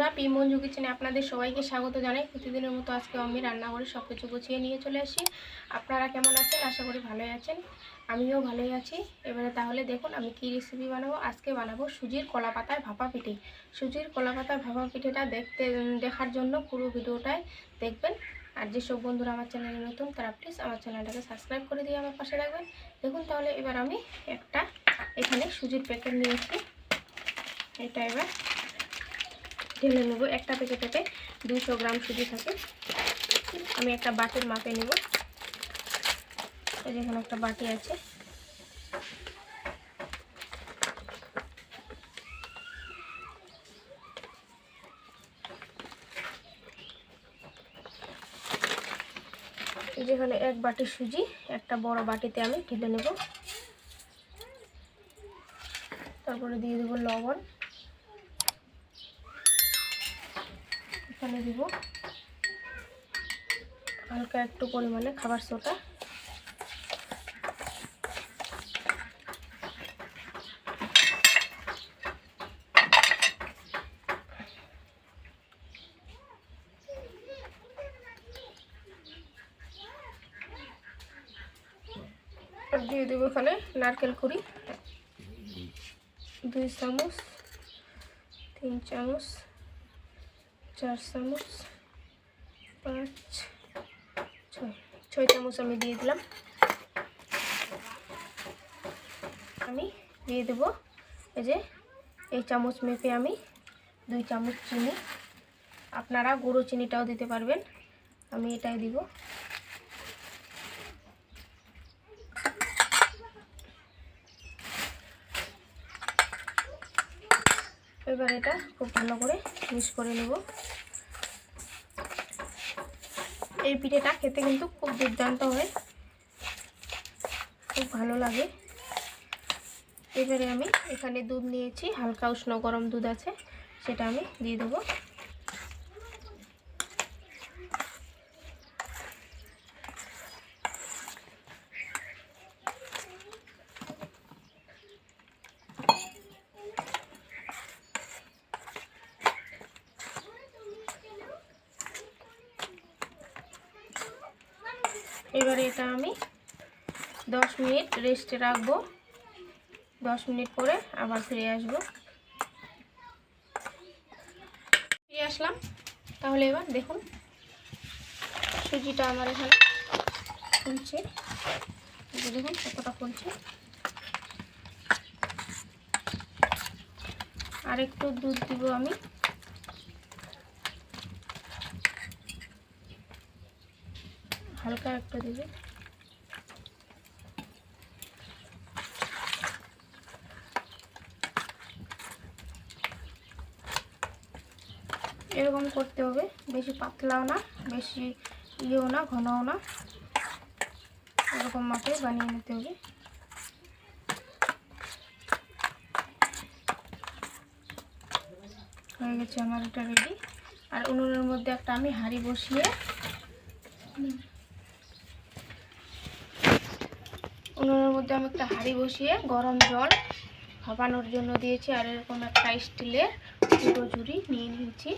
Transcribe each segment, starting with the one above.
বন্ধুরা পি মঞ্জু কিচেনে আপনাদের সবাইকে স্বাগত জানাই। প্রতিদিনের মতো আজকে আমি রান্না করে সব কিছু গুছিয়ে নিয়ে চলে আসি। আপনারা কেমন আছেন? আশা করি ভালোই আছেন। আমিও ভালোই আছি। এবারে তাহলে দেখুন, আমি কি রেসিপি বানাবো? আজকে বানাবো সুজির কলা পাতায় ভাপা পিঠে। সুজির কলা পাতায় ভাপা পিঠেটা দেখতে দেখার জন্য পুরো ভিডিওটাই দেখবেন। আর যেসব বন্ধুরা আমার চ্যানেলে নতুন, তারা প্লিজ আমার চ্যানেলটাকে সাবস্ক্রাইব করে দিয়ে আমার পাশে রাখবেন দেখুন তাহলে এবার আমি একটা, এখানে সুজির প্যাকেট নিয়েছি। এটা এবার ঢেলে নেব, একটা প্যাকেটেতে দুশো গ্রাম সুজি থাকে। আমি একটা বাটির মাপে নেব। এই যেখানে একটা বাটি আছে। যেখানে এক বাটি সুজি, একটা বড় বাটিতে আমি ঢেলে নেব। তারপরে দিয়ে দেবো লবণ। এখানে দিব। হালকা একটু পরিমাণে খাবার সোটা দিয়ে দেবো এখানে নারকেল কুড়ি। দুই চামচ, তিন চামচ। চার চামচ, পাঁচ, ছয় ছয় চামচ আমি দিয়ে দিলাম। আমি দিয়ে দেবো এই যে, এই চামচ মেপে আমি দুই চামচ চিনি। আপনারা গুঁড়ো চিনিটাও দিতে পারবেন। আমি এটাই দিব। এবার এটা খুব ভালো করে মিক্স করে নেব। এই পিঠেটা খেতে কিন্তু খুব দুর্দান্ত হয়। খুব ভালো লাগে। এবারে আমি এখানে দুধ নিয়েছি, হালকা উষ্ণ গরম দুধ আছে, সেটা আমি দিয়ে দেবো। এবারে এটা আমি দশ মিনিট রেস্টে রাখব। দশ মিনিট পরে আবার ফিরে আসব। ফিরে আসলাম। তাহলে এবার দেখুন, সুজিটা আমার এখানে ফুলছে। দেখুন কতটা ফুলছে। আর একটু দুধ দিব আমি। হালকা একটা দেবে। এরকম করতে হবে। বেশি পাতলাও না, বেশি ইয়েও না, ঘনও না। এরকম মাপে বানিয়ে নিতে হবে। হয়ে গেছে আমার এটা রেডি আর উনুনের মধ্যে একটা আমি হাঁড়ি বসিয়ে উনুনের মধ্যে আমি একটা হাঁড়ি বসিয়ে গরম জল ভাপানোর জন্য দিয়েছি, আর এরকম একটা স্টিলের দুটো ঝুড়ি নিয়ে নিয়েছি।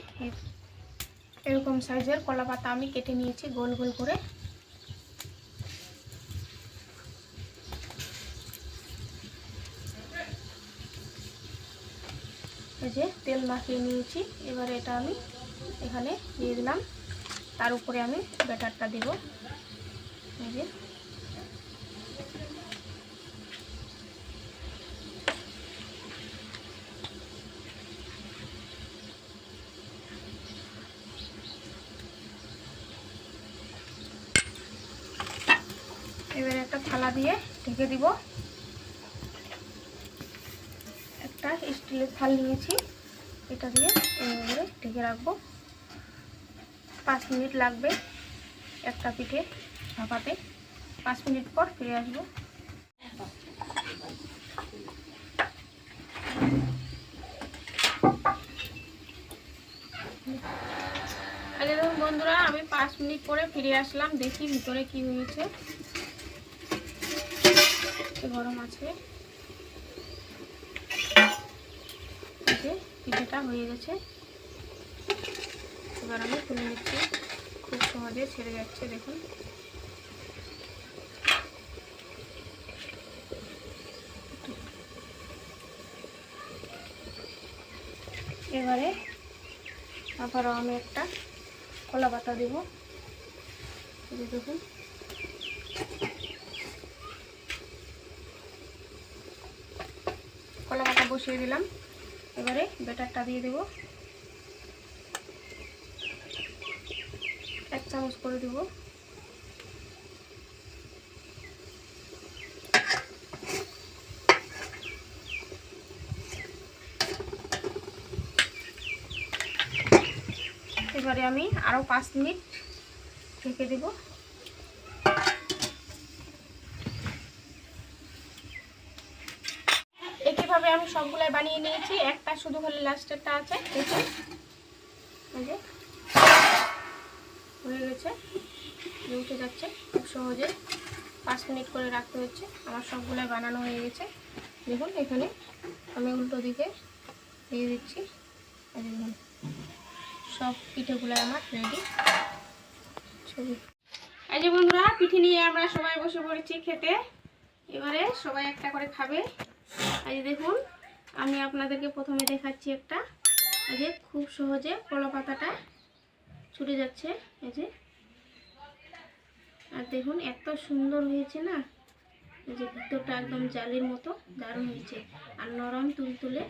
এরকম সাইজের কলা পাতা আমি কেটে নিয়েছি গোল গোল করে। এই যে তেল মাখিয়ে নিয়েছি, এবার এটা আমি এখানে দিয়ে দিলাম। তার উপরে আমি ব্যাটারটা দেব। এই যে এবারে একটা থালা দিয়ে ঢেকে দিব। একটা স্টিলের থাল নিয়েছি, এটা দিয়ে এবারে ঢেকে রাখব। পাঁচ মিনিট লাগবে একটা পিঠে ভাপাতে। পাঁচ মিনিট পর ফিরে আসব। আগে দেখুন বন্ধুরা, আমি পাঁচ মিনিট পরে ফিরে আসলাম। দেখি ভিতরে কি হয়েছে। একটু গরম আছে। পিঠেটা হয়ে গেছে। এবার আমি তুলে নিচ্ছি। খুব সহজে ছেড়ে যাচ্ছে, দেখুন। এবারে আবারও আমি একটা কলা পাতা দেবো। দেখুন কলা পাতা বসিয়ে দিলাম। এবারে বেটারটা দিয়ে দেব। এক চামচ করে দেব। এবারে আমি আরও পাঁচ মিনিট ঢেকে দেব। আমি সবগুলাই বানিয়ে নিয়েছি। একটা শুধু হলে লাস্টেরটা আছে। হয়ে গেছে। উঠে যাচ্ছে খুব সহজে। পাঁচ মিনিট করে রাখতে হচ্ছে। আমার সবগুলাই বানানো হয়ে গেছে। দেখুন, এখানে আমি উল্টো দিকে দিয়ে দিচ্ছি। দেখুন, সব পিঠেগুলো আমার রেডি ছবি। এই যে বন্ধুরা, পিঠে নিয়ে আমরা সবাই বসে পড়েছি খেতে। এবারে সবাই একটা করে খাবে। এই দেখুন, আমি আপনাদেরকে প্রথমে দেখাচ্ছি একটা। এই যে খুব সহজে কলা পাতাটা ছুটে যাচ্ছে, এই যে। আর দেখুন, এত সুন্দর হয়েছে না? এই যে ভিতরটা একদম জালির মতো, দারুণ হয়েছে। আর নরম তুলতুলে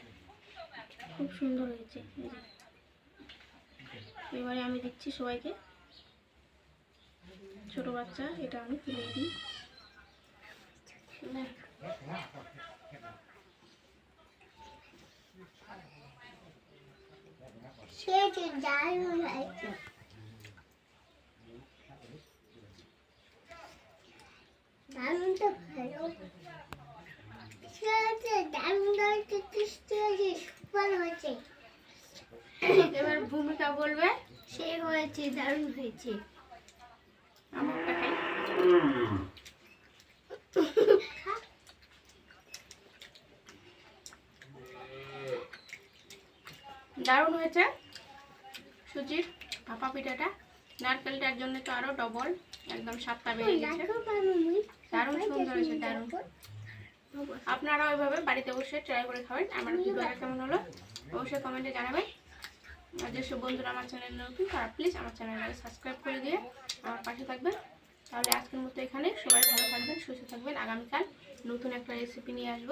খুব সুন্দর হয়েছে, এই যে। এবারে আমি দিচ্ছি সবাইকে। ছোট বাচ্চা, এটা আমি তুলে দিই না। সেটি দারুণ হয়েছে দারুণ তো ভালো সেটি দারুণ হয়েছে টেস্টি হয়েছে সুপার হয়েছে এবার ভূমিকা বলবে? সে হয়েছে দারুণ হয়েছে। আমারটা খাই দারুণ হয়েছে? সুজির ভাপা পিঠাটা। নারকেলটার জন্য তো আরও ডবল একদম সাতটা বেড়ে গেছে। দারুণ সুন্দর হয়েছে দারুণ। আপনারা ওইভাবে বাড়িতে বসে ট্রাই করে খাবেন। আমার ভিডিওটা কেমন হলো অবশ্যই কমেন্টে জানাবেন। আর যেসব বন্ধুরা আমার চ্যানেল নতুন তারা প্লিজ আমার চ্যানেলটাকে সাবস্ক্রাইব করে দিয়ে আমার পাশে থাকবেন। তাহলে আজকের মতো এখানে সবাই ভালো থাকবেন সুস্থ থাকবেন। আগামীকাল নতুন একটা রেসিপি নিয়ে আসব।